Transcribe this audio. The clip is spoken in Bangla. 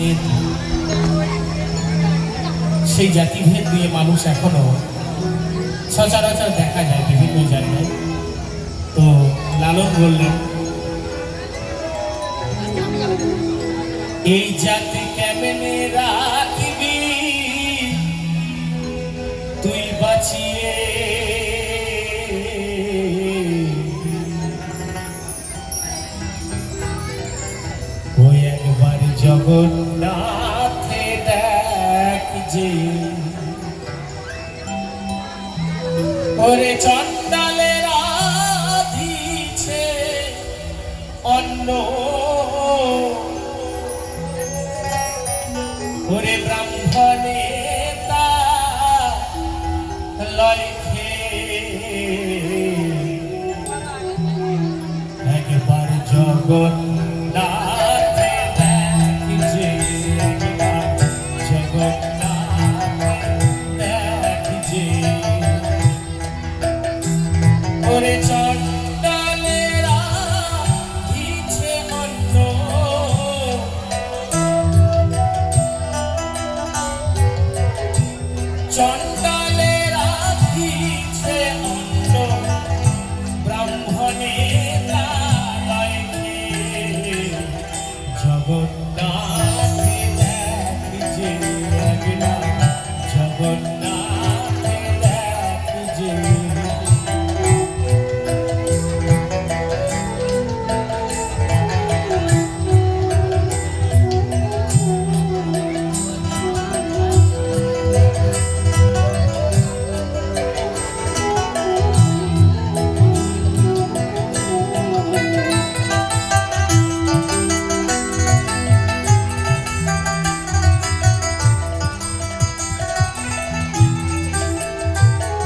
জাতিভেদ সেই জাতিভেদ নিয়ে মানুষ এখনও সচরাচর দেখা যায় বিভিন্ন জায়গায়। তো লালন বললেন, এই জাতি কেমনে রাখবি? তুই বাঁচিয়ে একবার জগন্নাথে দেখ যে। ওরে চন্ডালেরা দিছে অন্ন। ওরে ব্রাহ্মণে তা লয় একবার জগন্নাথ চন্ডালে রাখিছে অন্য ব্রাহ্মণে জগৎ